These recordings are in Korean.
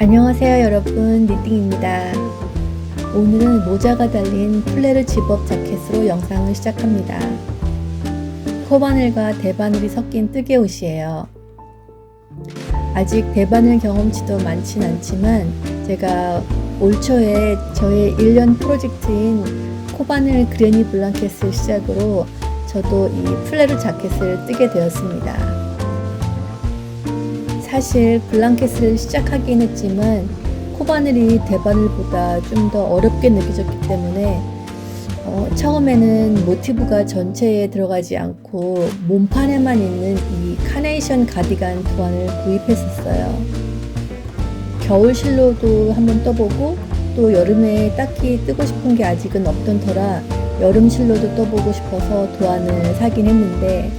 안녕하세요 여러분 니띵입니다. 오늘은 모자가 달린 플레르 집업 자켓으로 영상을 시작합니다. 코바늘과 대바늘이 섞인 뜨개 옷이에요. 아직 대바늘 경험치도 많진 않지만 제가 올 초에 저의 1년 프로젝트인 코바늘 그레니 블랑켓을 시작으로 저도 이 플레르 자켓을 뜨게 되었습니다. 사실 블랑켓을 시작하긴 했지만 코바늘이 대바늘보다 좀 더 어렵게 느껴졌기 때문에 어, 처음에는 모티브가 전체에 들어가지 않고 몸판에만 있는 이 카네이션 가디건图案을 구입했었어요. 겨울 실로도 한번 떠보고 또 여름에 딱히 뜨고 싶은 게 아직은 없던 터라 여름 실로도 떠보고 싶어서 도안을 사긴 했는데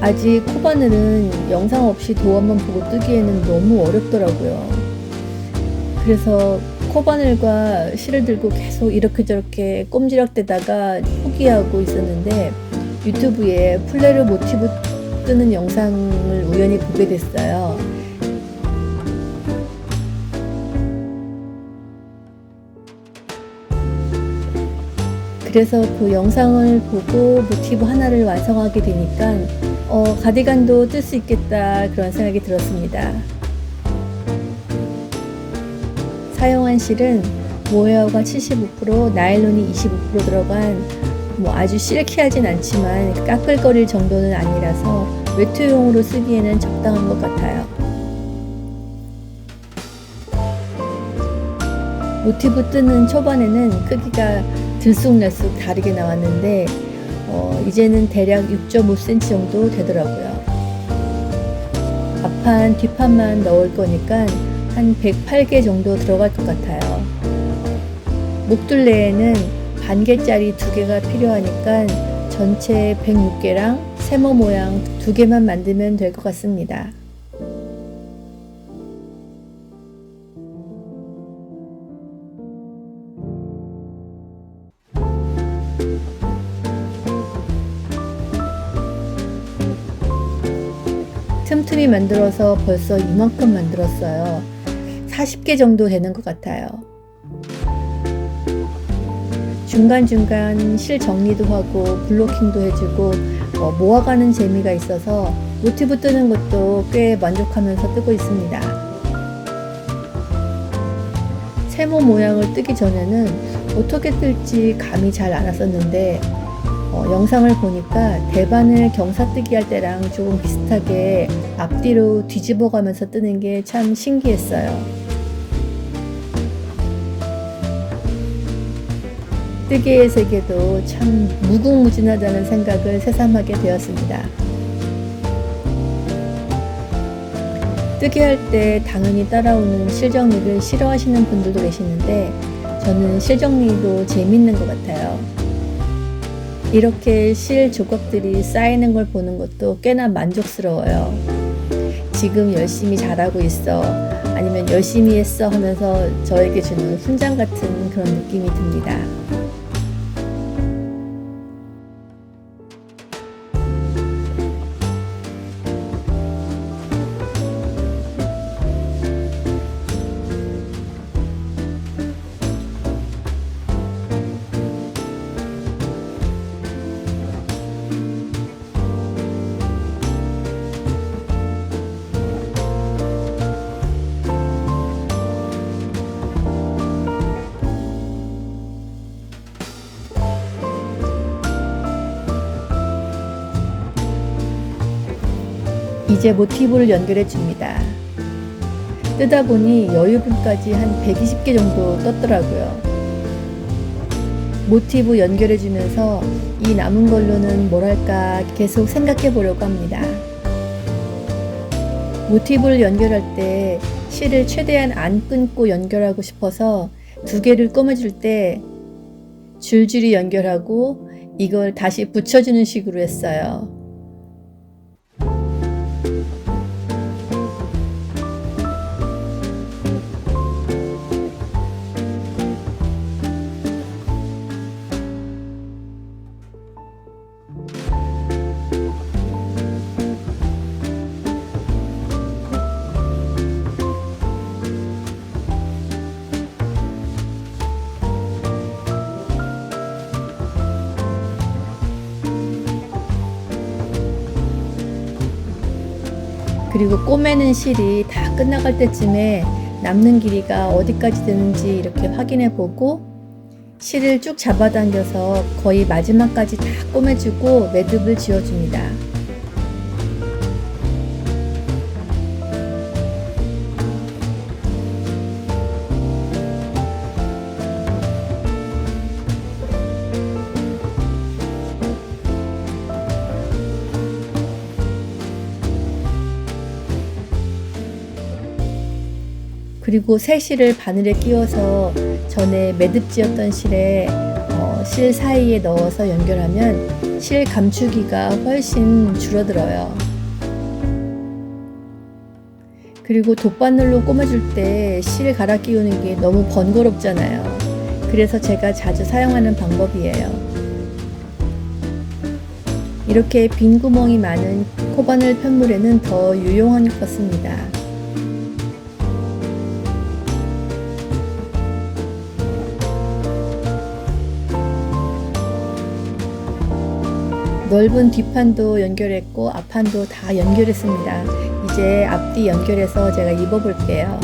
아직 코바늘은 영상 없이 도안만 보고 뜨기에는 너무 어렵더라고요. 그래서 코바늘과 실을 들고 계속 이렇게 저렇게 꼼지락대다가 포기하고 있었는데 유튜브에 플레르 모티브 뜨는 영상을 우연히 보게 됐어요. 그래서 그 영상을 보고 모티브 하나를 완성하게 되니까 어, 가디건도 뜰 수 있겠다 그런 생각이 들었습니다. 사용한 실은 모헤어가 75% 나일론이 25% 들어간 뭐 아주 실키하진 않지만 까끌거릴 정도는 아니라서 외투용으로 쓰기에는 적당한 것 같아요. 모티브 뜨는 초반에는 크기가 들쑥날쑥 다르게 나왔는데 어, 이제는 대략 6.5cm 정도 되더라고요. 앞판, 뒷판만 넣을 거니까 한 108개 정도 들어갈 것 같아요. 목둘레에는 반 개짜리 두 개가 필요하니까 전체 106개랑 세모 모양 두 개만 만들면 될 것 같습니다. 만들어서 벌써 이만큼 만들었어요. 40개 정도 되는 것 같아요. 중간중간 실 정리도 하고 블로킹도 해주고 어, 모아가는 재미가 있어서 모티브 뜨는 것도 꽤 만족하면서 뜨고 있습니다. 세모 모양을 뜨기 전에는 어떻게 뜰지 감이 잘 안 왔었는데 어, 영상을 보니까 대바늘 경사뜨기 할 때랑 조금 비슷하게 앞뒤로 뒤집어 가면서 뜨는 게 참 신기했어요. 뜨개의 세계도 참 무궁무진하다는 생각을 새삼하게 되었습니다. 뜨개 할 때 당연히 따라오는 실정리를 싫어하시는 분들도 계시는데 저는 실정리도 재밌는 것 같아요. 이렇게 실 조각들이 쌓이는 걸 보는 것도 꽤나 만족스러워요. 지금 열심히 잘하고 있어. 아니면 열심히 했어 하면서 저에게 주는 훈장 같은 그런 느낌이 듭니다. 이제 모티브를 연결해 줍니다. 뜨다 보니 여유분까지 한 120개 정도 떴더라고요. 모티브 연결해 주면서 이 남은 걸로는 뭘 할까 계속 생각해 보려고 합니다. 모티브를 연결할 때 실을 최대한 안 끊고 연결하고 싶어서 두 개를 꼬매줄 때 줄줄이 연결하고 이걸 다시 붙여주는 식으로 했어요. 그리고 꼬매는 실이 다 끝나갈 때쯤에 남는 길이가 어디까지 되는지 이렇게 확인해 보고 실을 쭉 잡아당겨서 거의 마지막까지 다 꼬매주고 매듭을 지어줍니다. 그리고 새 실을 바늘에 끼워서 전에 매듭지었던 실에 어, 실 사이에 넣어서 연결하면 실 감추기가 훨씬 줄어들어요. 그리고 돗바늘로 꿰매줄 때실 갈아 끼우는 게 너무 번거롭잖아요. 그래서 제가 자주 사용하는 방법이에요. 이렇게 빈 구멍이 많은 코바늘 편물에는 더 유용한 것 같습니다. 넓은 뒷판도 연결했고 앞판도 다 연결했습니다. 이제 앞뒤 연결해서 제가 입어볼게요.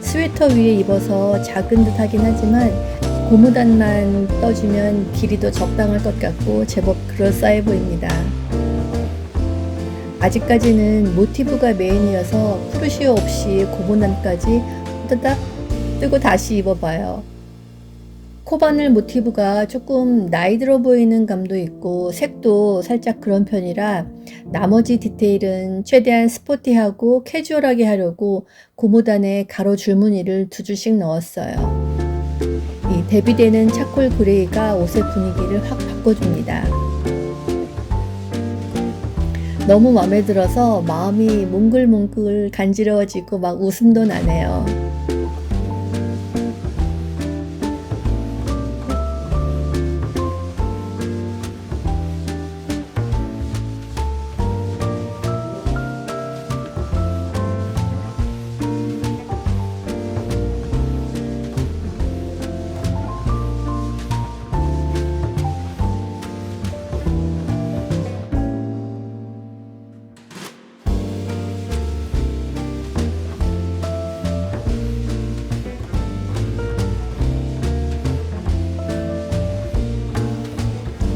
스웨터 위에 입어서 작은 듯 하긴 하지만 고무단만 떠주면 길이도 적당할 것 같고 제법 그럴싸해 보입니다. 아직까지는 모티브가 메인이어서 프루시오 없이 고무단까지 뜨닥 뜨고 다시 입어봐요. 코바늘 모티브가 조금 나이 들어 보이는 감도 있고 색도 살짝 그런 편이라 나머지 디테일은 최대한 스포티하고 캐주얼하게 하려고 고무단에 가로 줄무늬를 두 줄씩 넣었어요. 이 대비되는 차콜 그레이가 옷의 분위기를 확 바꿔줍니다. 너무 마음에 들어서 마음이 몽글몽글 간지러워지고 막 웃음도 나네요.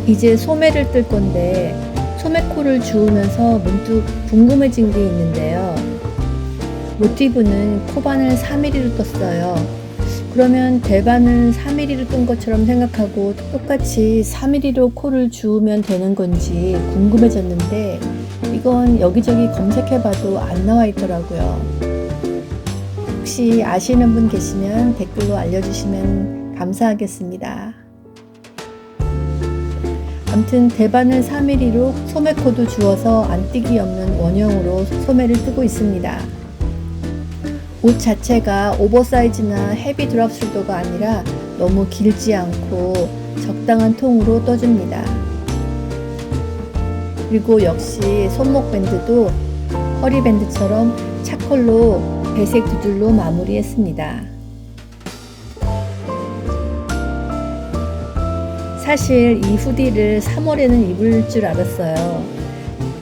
이제 소매를 뜰 건데 소매코를 주우면서 문득 궁금해진 게 있는데요. 모티브는 코바늘 3mm로 떴어요. 그러면 대바는 3mm로 뜬 것처럼 생각하고 똑같이 3mm로 코를 주우면 되는 건지 궁금해졌는데 이건 여기저기 검색해봐도 안 나와 있더라고요. 혹시 아시는 분 계시면 댓글로 알려주시면 감사하겠습니다. 암튼 대바늘 3mm로 소매코도 주어서 안뛰기 없는 원형으로 소매를 뜨고 있습니다. 옷 자체가 오버사이즈나 헤비 드랍 숄더가 아니라 너무 길지 않고 적당한 통으로 떠줍니다. 그리고 역시 손목 밴드도 허리 밴드처럼 차콜로 배색 두 줄로 마무리했습니다. 사실 이 후디를 3월에는 입을 줄 알았어요.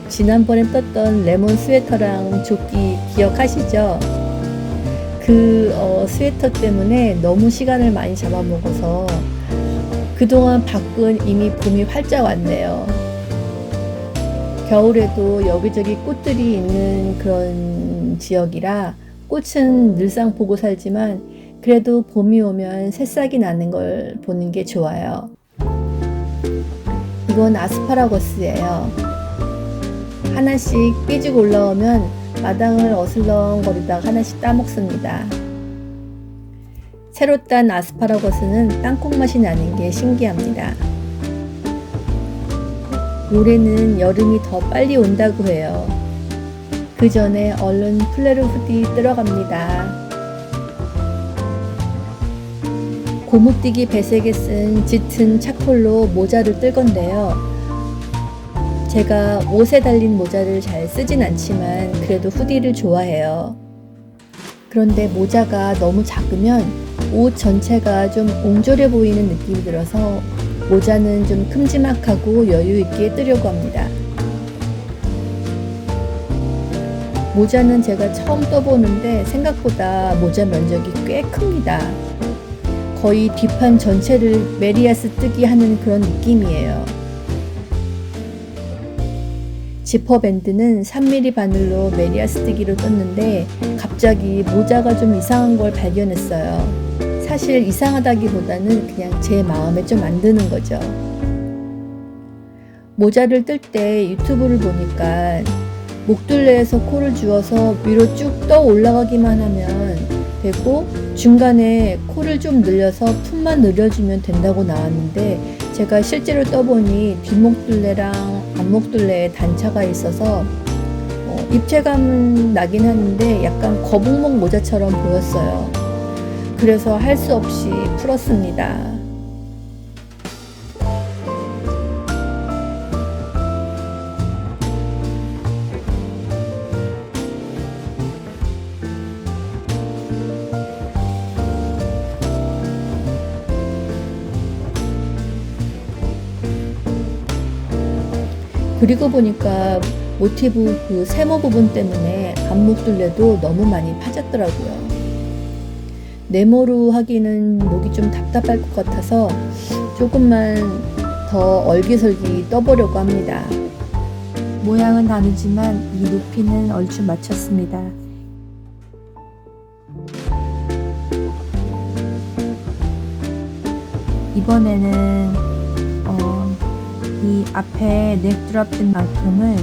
지난번에 떴던 레몬 스웨터랑 조끼 기억하시죠? 그 어, 스웨터 때문에 너무 시간을 많이 잡아먹어서 그동안 밖은 이미 봄이 활짝 왔네요. 겨울에도 여기저기 꽃들이 있는 그런 지역이라 꽃은 늘상 보고 살지만 그래도 봄이 오면 새싹이 나는 걸 보는 게 좋아요. 이건 아스파라거스예요. 하나씩 삐지고 올라오면 마당을 어슬렁거리다가 하나씩 따먹습니다. 새로 딴 아스파라거스는 땅콩 맛이 나는 게 신기합니다. 올해는 여름이 더 빨리 온다고 해요. 그 전에 얼른 플레르 후디 들어갑니다. 고무뛰기 배색에 쓴 짙은 차콜로 모자를 뜰 건데요. 제가 옷에 달린 모자를 잘 쓰진 않지만 그래도 후디를 좋아해요. 그런데 모자가 너무 작으면 옷 전체가 좀 옹졸해 보이는 느낌이 들어서 모자는 좀 큼지막하고 여유 있게 뜨려고 합니다. 모자는 제가 처음 떠보는데 생각보다 모자 면적이 꽤 큽니다. 거의 뒷판 전체를 메리아스 뜨기 하는 그런 느낌이에요. 지퍼 밴드는 3mm 바늘로 메리아스 뜨기로 떴는데 갑자기 모자가 좀 이상한 걸 발견했어요. 사실 이상하다기보다는 그냥 제 마음에 좀 안 드는 거죠. 모자를 뜰 때 유튜브를 보니까 목둘레에서 코를 주어서 위로 쭉 떠 올라가기만 하면 되고 중간에 코를 좀 늘려서 품만 늘려주면 된다고 나왔는데 제가 실제로 떠보니 뒷목둘레랑 앞목둘레에 단차가 있어서 어, 입체감은 나긴 하는데 약간 거북목 모자처럼 보였어요. 그래서 할 수 없이 풀었습니다. 그리고 보니까 모티브 그 세모 부분 때문에 앞목둘레도 너무 많이 파졌더라고요. 네모로 하기는 목이 좀 답답할 것 같아서 조금만 더 얼기설기 떠보려고 합니다. 모양은 다르지만 이 높이는 얼추 맞췄습니다. 이번에는 어, 이 앞에 넥드랍 된 만큼을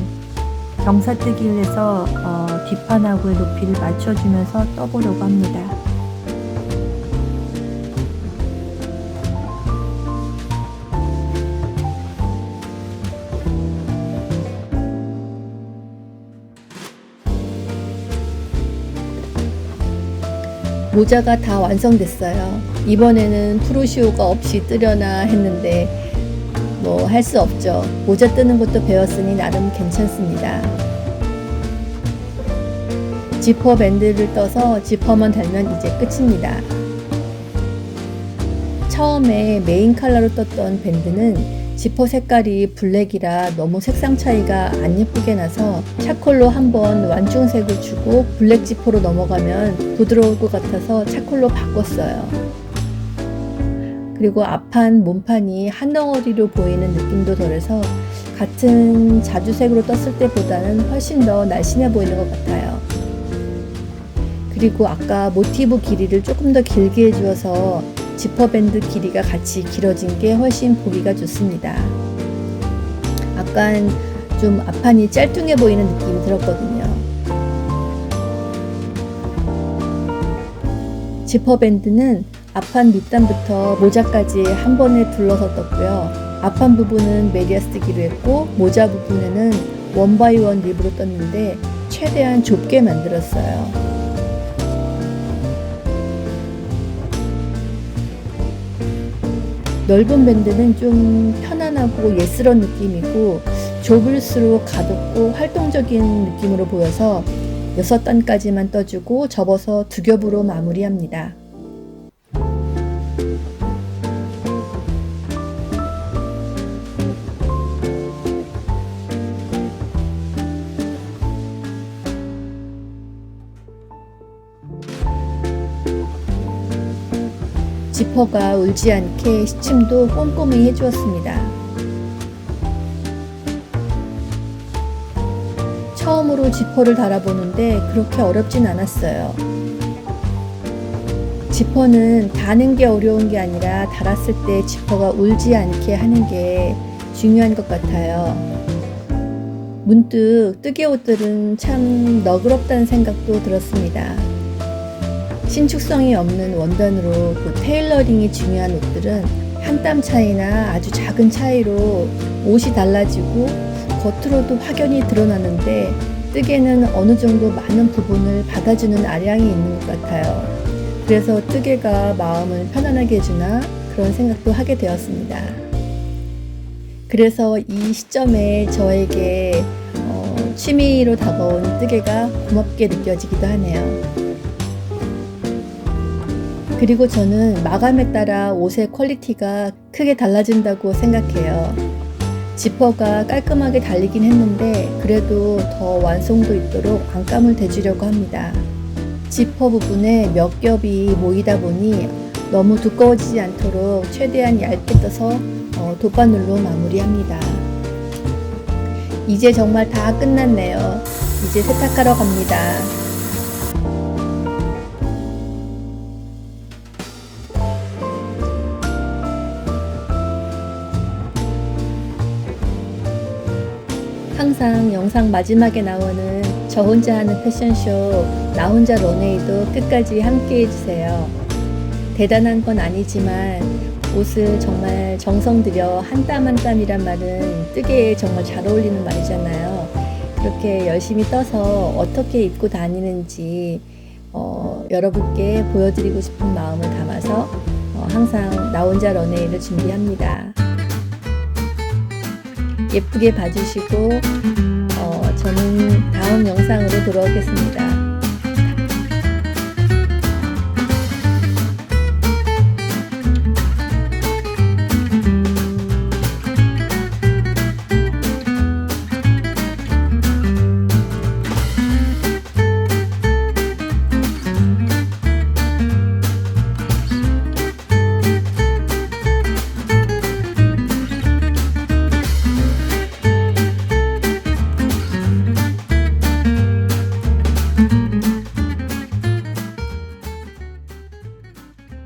경사뜨기를 해서 어, 뒷판하고의 높이를 맞춰주면서 떠보려고 합니다. 모자가 다 완성됐어요. 이번에는 프로시오가 없이 뜨려나 했는데 뭐 할 수 없죠. 모자 뜨는 것도 배웠으니 나름 괜찮습니다. 지퍼 밴드를 떠서 지퍼만 달면 이제 끝입니다. 처음에 메인 컬러로 떴던 밴드는 지퍼 색깔이 블랙이라 너무 색상 차이가 안 예쁘게 나서 차콜로 한번 완충색을 주고 블랙 지퍼로 넘어가면 부드러울 것 같아서 차콜로 바꿨어요. 그리고 앞판 몸판이 한 덩어리로 보이는 느낌도 덜해서 같은 자주색으로 떴을 때보다는 훨씬 더 날씬해 보이는 것 같아요. 그리고 아까 모티브 길이를 조금 더 길게 해주어서 지퍼밴드 길이가 같이 길어진 게 훨씬 보기가 좋습니다. 약간 좀 앞판이 짤뚱해 보이는 느낌이 들었거든요. 지퍼밴드는 앞판 밑단부터 모자까지 한 번에 둘러서 떴고요. 앞판 부분은 메리아스 뜨기로 했고 모자 부분에는 원바이원 립으로 떴는데 최대한 좁게 만들었어요. 넓은 밴드는 좀 편안하고 예스러운 느낌이고 좁을수록 가볍고 활동적인 느낌으로 보여서 6단까지만 떠주고 접어서 두 겹으로 마무리합니다. 지퍼가 울지 않게 시침도 꼼꼼히 해주었습니다. 처음으로 지퍼를 달아보는데 그렇게 어렵진 않았어요. 지퍼는 다는 게 어려운 게 아니라 달았을 때 지퍼가 울지 않게 하는 게 중요한 것 같아요. 문득 뜨개 옷들은 참 너그럽다는 생각도 들었습니다. 신축성이 없는 원단으로 그 테일러링이 중요한 옷들은 한 땀 차이나 아주 작은 차이로 옷이 달라지고 겉으로도 확연히 드러나는데 뜨개는 어느 정도 많은 부분을 받아주는 아량이 있는 것 같아요. 그래서 뜨개가 마음을 편안하게 해주나 그런 생각도 하게 되었습니다. 그래서 이 시점에 저에게 어, 취미로 다가온 뜨개가 고맙게 느껴지기도 하네요. 그리고 저는 마감에 따라 옷의 퀄리티가 크게 달라진다고 생각해요. 지퍼가 깔끔하게 달리긴 했는데 그래도 더 완성도 있도록 안감을 대주려고 합니다. 지퍼 부분에 몇 겹이 모이다 보니 너무 두꺼워지지 않도록 최대한 얇게 떠서 어, 돗바늘로 마무리합니다. 이제 정말 다 끝났네요. 이제 세탁하러 갑니다. 영상 마지막에 나오는 저 혼자 하는 패션쇼 나 혼자 런웨이도 끝까지 함께 해주세요. 대단한 건 아니지만 옷을 정말 정성 들여 한 땀 한 땀이란 말은 뜨개에 정말 잘 어울리는 말이잖아요. 그렇게 열심히 떠서 어떻게 입고 다니는지 어, 여러분께 보여드리고 싶은 마음을 담아서 어, 항상 나 혼자 런웨이를 준비합니다. 예쁘게 봐주시고 어, 저는 다음 영상으로 돌아오겠습니다.